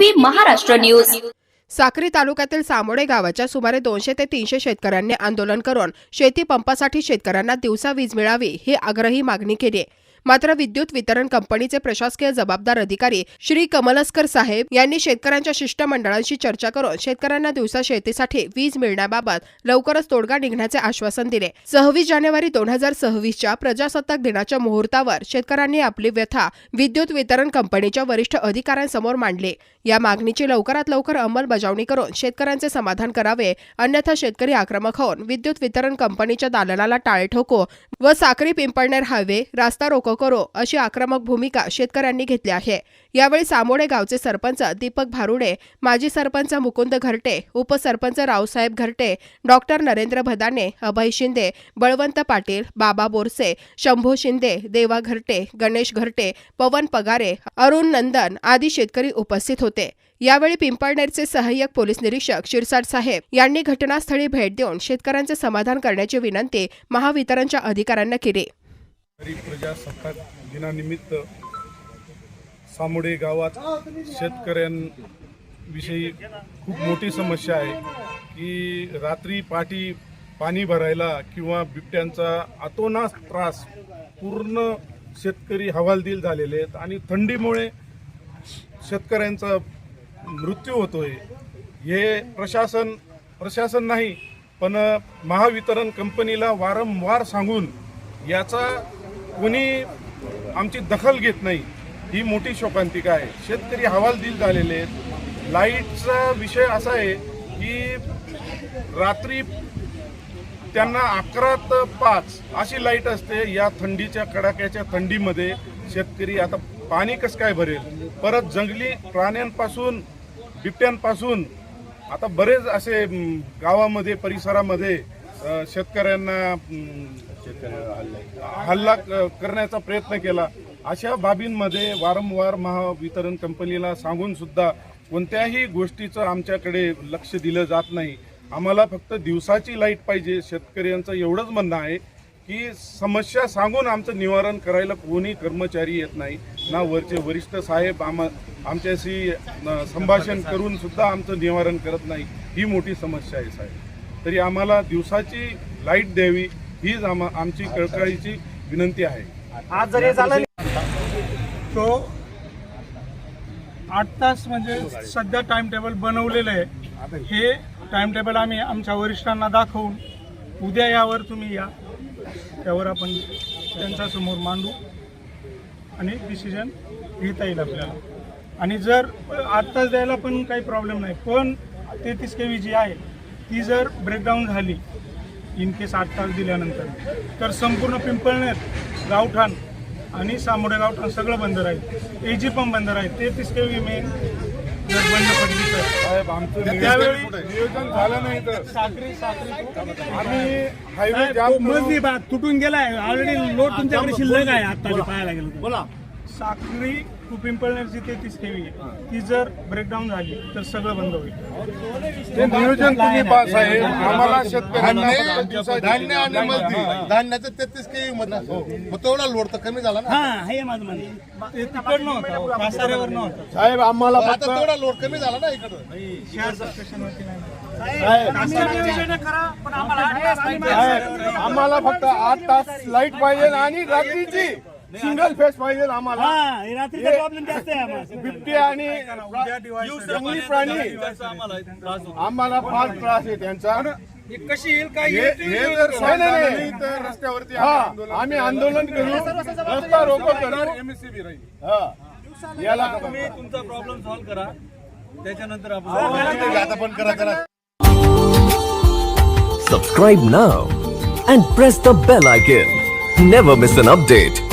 Maharashtra news Sakri तालुक्यातील सामोडे गावाच्या सुमारे दोनशे ते तीनशे शेतकऱ्यांनी आंदोलन करून शेती पंपासाठी शेतकऱ्यांना दिवसा वीज मिळावी ही आग्रही मागणी केली मात्र विद्युत वितरण कंपनीचे प्रशासकीय जबाबदार अधिकारी श्री कमलस्कर साहेब यांनी शेतकऱ्यांच्या शिष्टमंडळांशी चर्चा करून शेतकऱ्यांना दिवसा शेतीसाठी वीज मिळण्याबाबत लवकरच तोडगा निघण्याचे आश्वासन दिले. सव्वीस जानेवारी दोन हजार सव्वीसच्या प्रजासत्ताक दिनाच्या मुहूर्तावर शेतकऱ्यांनी आपली व्यथा विद्युत वितरण कंपनीच्या वरिष्ठ अधिकाऱ्यांसमोर मांडली. या मागणीची लवकरात लवकर अंमलबजावणी करून शेतकऱ्यांचे समाधान करावे अन्यथा शेतकरी आक्रमक होऊन विद्युत वितरण कंपनीच्या दालनाला टाळे ठोको व साखरी पिंपळनेर हायवे रास्ता रोको करो अशी आक्रमक भूमिका शेतकऱ्यांनी घेतली आहे. यावेळी सामोडे गावचे सरपंच दीपक भारुडे माजी सरपंच मुकुंद घरटे उपसरपंच रावसाहेब घरटे डॉक्टर नरेंद्र भदाने अभय शिंदे बळवंत पाटील बाबा बोरसे शंभू शिंदे देवा घरटे गणेश घरटे पवन पगारे अरुण नंदन आदी शेतकरी उपस्थित होते. यावेळी पिंपळनेरचे सहाय्यक पोलीस निरीक्षक शिरसाट साहेब यांनी घटनास्थळी भेट देऊन शेतकऱ्यांचे समाधान करण्याची विनंती महावितरणच्या अधिकाऱ्यांना केली. प्रजासत्ताक दिनानिमित्त सामोडे गावात शेतकऱ्यांविषयी खूप मोठी समस्या आहे की रात्री पाठी पाणी भरायला किंवा बिबट्यांचा अतोनास त्रास पूर्ण शेतकरी हवालदिल झालेले आहेत आणि थंडीमुळे शेतकऱ्यांचा मृत्यू होतोय. हे प्रशासन प्रशासन नाही पण महावितरण कंपनीला वारंवार सांगून याचा कोणी आमची दखल घेत नाही. ही मोठी शोकांतिका आहे. शेतकरी हवालदिल झालेले आहेत. लाईटचा विषय असा आहे की रात्री त्यांना अकरा तर पाच अशी लाइट असते या थंडीच्या कडाक्याच्या थंडीमध्ये शेतकरी आता पाणी कसं काय भरेल? परत जंगली प्राण्यांपासून बिबट्यांपासून आता बरेच असे गावामध्ये परिसरामध्ये शेतकऱ्यांना हल्ला क- करण्याचा प्रयत्न केला. अशा बाबींमध्ये वारंवार महावितरण कंपनीला सांगून सुद्धा कोणत्याही गोष्टीचं आमच्याकडे लक्ष दिलं जात नाही. आम्हाला फक्त दिवसाची लाइट पाहिजे शेतकऱ्यांचं एवढंच म्हणणं आहे की समस्या सांगून आमचं निवारण करायला कोणी कर्मचारी येत नाही. ना वरचे वरिष्ठ साहेब आम्हा आमच्याशी संभाषण करून सुद्धा आमचं निवारण करत नाही. ही मोठी समस्या आहे साहेब. तरी आम्हाला दिवसाची लाइट द्यावी हीच आम्हा आमची कळकळीची विनंती आहे. आज जर झालं तो आठ तास म्हणजे सध्या टाइम टेबल बनवलेलं आहे. हे टाइम टेबल आम्ही आमच्या वरिष्ठांना दाखवून उद्या यावर तुम्ही या. त्यावर आपण त्यांच्यासमोर मांडू. आणि डिसिजन घेता येईल आपल्याला. आणि जर आत्ताच द्यायला पण काही प्रॉब्लेम नाही. पण तेहतीस के व्ही जी आहे ती जर ब्रेकडाऊन झाली इन केस आठ तास दिल्यानंतर तर संपूर्ण पिंपळनेर गावठाण आणि सामोडे गावठाण सगळं बंद राहील ए जी पण बंद राहील तेहतीस के व्ही मेन जर बंद पडली तर साहेब आमचं त्यावेळी नियोजन झालं नाही तर. साखरी साखरी आम्ही हायवे जाम. मजली भाग तुटून गेलाय. ऑलरेडी लोड तुमच्याकडे शिल्लक आहे. आता पाहायला गेलो. बोला. साखरी टू पिंपळनेरची तेहतीस के व्ही ती जर ब्रेकडाऊन झाली तर सगळं बंद होईल. ते नियोजन तुम्ही पास आहे. आम्हाला शेतकऱ्यांना धान्य आणि मजदी धान्याचं तेहतीस केवी मध्ये मग तेवढा लोड तर कमी झाला ना. हा हे माझं म्हणणं ते तिकडनं होतं. कासाऱ्यावर नव्हतं साहेब आम्हाला आता तेवढा लोड कमी झाला ना इकडं. नाही आम्हाला फक्त आठ तास लाइट पाहिजे आणि रात्रीची. सिंगल फेस पाहिजे आम्हाला. हा हे रात्रीचा प्रॉब्लेम जास्त आहे आम्हाला. बिबटे आणि जंगली प्राणी. आम्हाला फार त्रास आहे त्यांचा. कशी येईल काय हे हे तर रस्त्यावरती हा आम्ही आंदोलन करू. रस्ता रोको करू. हा. याला तुमचा प्रॉब्लेम सॉल्व्ह करा. त्याच्यानंतर आपण आता पण करा करा. Subscribe now and press the bell icon. Never miss an update.